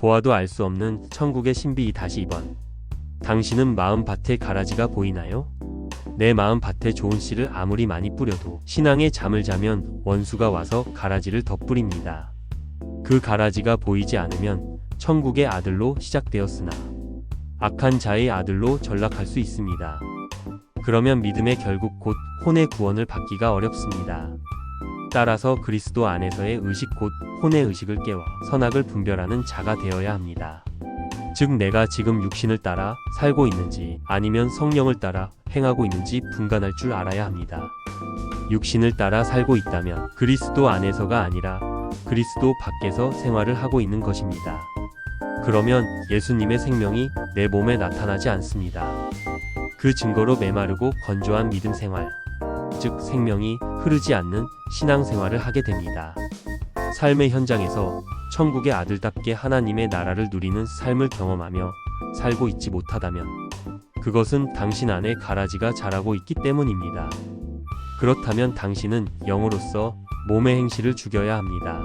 보아도 알 수 없는 천국의 신비 2-2번. 당신은 마음 밭에 가라지가 보이나요? 내 마음 밭에 좋은 씨를 아무리 많이 뿌려도 신앙의 잠을 자면 원수가 와서 가라지를 덧뿌립니다. 그 가라지가 보이지 않으면 천국의 아들로 시작되었으나 악한 자의 아들로 전락할 수 있습니다. 그러면 믿음의 결국 곧 혼의 구원을 받기가 어렵습니다. 따라서 그리스도 안에서의 의식 곧 혼의 의식을 깨워 선악을 분별하는 자가 되어야 합니다. 즉 내가 지금 육신을 따라 살고 있는지 아니면 성령을 따라 행하고 있는지 분간할 줄 알아야 합니다. 육신을 따라 살고 있다면 그리스도 안에서가 아니라 그리스도 밖에서 생활을 하고 있는 것입니다. 그러면 예수님의 생명이 내 몸에 나타나지 않습니다. 그 증거로 메마르고 건조한 믿음 생활, 즉 생명이 흐르지 않는 신앙 생활을 하게 됩니다. 삶의 현장에서 천국의 아들답게 하나님의 나라를 누리는 삶을 경험하며 살고 있지 못하다면 그것은 당신 안에 가라지가 자라고 있기 때문입니다. 그렇다면 당신은 영으로서 몸의 행실을 죽여야 합니다.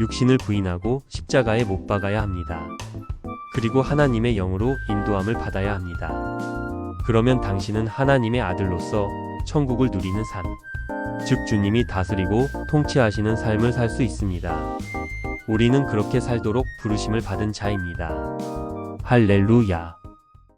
육신을 부인하고 십자가에 못 박아야 합니다. 그리고 하나님의 영으로 인도함을 받아야 합니다. 그러면 당신은 하나님의 아들로서 천국을 누리는 삶, 즉 주님이 다스리고 통치하시는 삶을 살 수 있습니다. 우리는 그렇게 살도록 부르심을 받은 자입니다. 할렐루야.